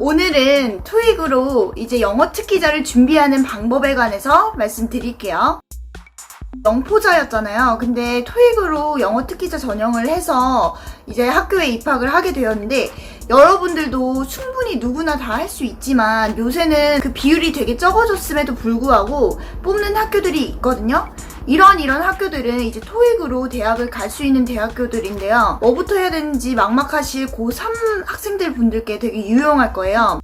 오늘은 토익으로 이제 영어 특기자를 준비하는 방법에 관해서 말씀드릴게요. 영포자였잖아요. 근데 토익으로 영어 특기자 전형을 해서 이제 학교에 입학을 하게 되었는데 여러분들도 충분히 누구나 다 할 수 있지만 요새는 그 비율이 되게 적어졌음에도 불구하고 뽑는 학교들이 있거든요. 이런 이런 학교들은 이제 토익으로 대학을 갈 수 있는 대학교들인데요. 뭐부터 해야 되는지 막막하실 고3 학생들 분들께 되게 유용할 거예요.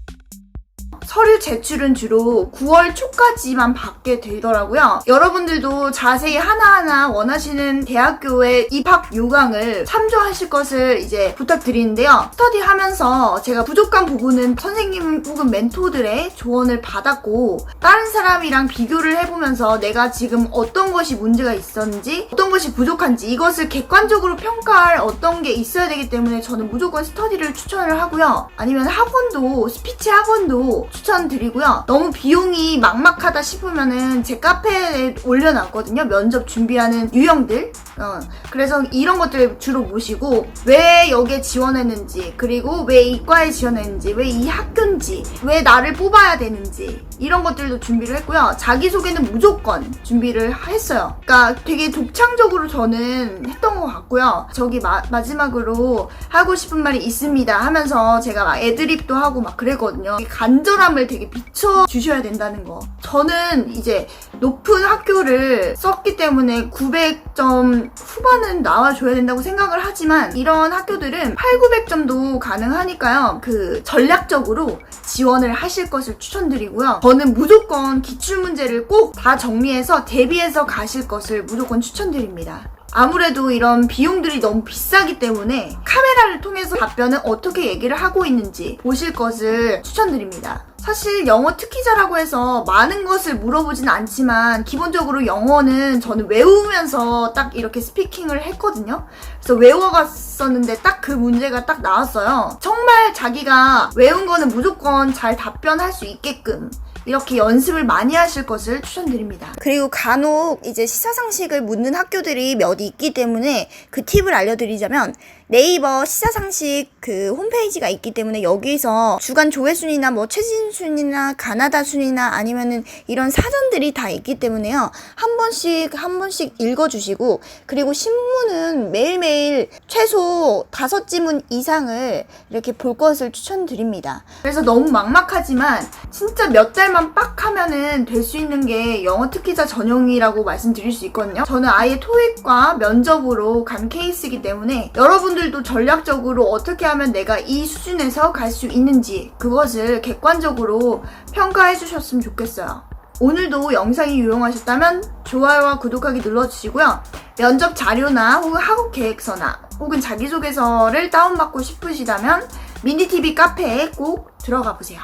서류 제출은 주로 9월 초까지만 받게 되더라고요. 여러분들도 자세히 하나하나 원하시는 대학교의 입학 요강을 참조하실 것을 이제 부탁드리는데요. 스터디 하면서 제가 부족한 부분은 선생님 혹은 멘토들의 조언을 받았고 다른 사람이랑 비교를 해보면서 내가 지금 어떤 것이 문제가 있었는지 어떤 것이 부족한지 이것을 객관적으로 평가할 어떤 게 있어야 되기 때문에 저는 무조건 스터디를 추천을 하고요. 아니면 학원도 스피치 학원도 추천드리고요. 너무 비용이 막막하다 싶으면은 제 카페에 올려놨거든요. 면접 준비하는 유형들. 어, 그래서 이런 것들 주로 모시고 왜 여기에 지원했는지 그리고 왜 이과에 지원했는지 왜 이 학교인지 왜 나를 뽑아야 되는지 이런 것들도 준비를 했고요. 자기소개는 무조건 준비를 했어요. 그러니까 되게 독창적으로 저는 했던 것 같고요. 저기 마, 마지막으로 하고 싶은 말이 있습니다 하면서 제가 막 애드립도 하고 막 그랬거든요. 이 간절함을 되게 비춰 주셔야 된다는 거. 저는 이제 높은 학교를 썼기 때문에 900점 후반은 나와줘야 된다고 생각을 하지만 이런 학교들은 8, 900점도 가능하니까요. 그 전략적으로 지원을 하실 것을 추천드리고요. 저는 무조건 기출문제를 꼭 다 정리해서 대비해서 가실 것을 무조건 추천드립니다. 아무래도 이런 비용들이 너무 비싸기 때문에 카메라를 통해서 답변을 어떻게 얘기를 하고 있는지 보실 것을 추천드립니다. 사실 영어 특기자라고 해서 많은 것을 물어보진 않지만 기본적으로 영어는 저는 외우면서 딱 이렇게 스피킹을 했거든요. 그래서 외워갔었는데 딱 그 문제가 딱 나왔어요. 정말 자기가 외운 거는 무조건 잘 답변할 수 있게끔 이렇게 연습을 많이 하실 것을 추천드립니다. 그리고 간혹 이제 시사상식을 묻는 학교들이 몇 있기 때문에 그 팁을 알려드리자면 네이버 시사상식 그 홈페이지가 있기 때문에 여기서 주간 조회순위나 뭐 최신 순위나 가나다 순위나 아니면은 이런 사전들이 다 있기 때문에요. 한 번씩 한 번씩 읽어 주시고 그리고 신문은 매일매일 최소 다섯 지문 이상을 이렇게 볼 것을 추천드립니다. 그래서 너무 막막하지만 진짜 몇 달만 빡 하면은 될 수 있는 게 영어 특기자 전형이라고 말씀드릴 수 있거든요. 저는 아예 토익과 면접으로 간 케이스이기 때문에 여러분들도 전략적으로 어떻게 하면 내가 이 수준에서 갈 수 있는지 그것을 객관적으로 평가해 주셨으면 좋겠어요. 오늘도 영상이 유용하셨다면 좋아요와 구독하기 눌러주시고요. 면접 자료나 혹은 학업 계획서나 혹은 자기소개서를 다운받고 싶으시다면 미니TV 카페에 꼭 들어가 보세요.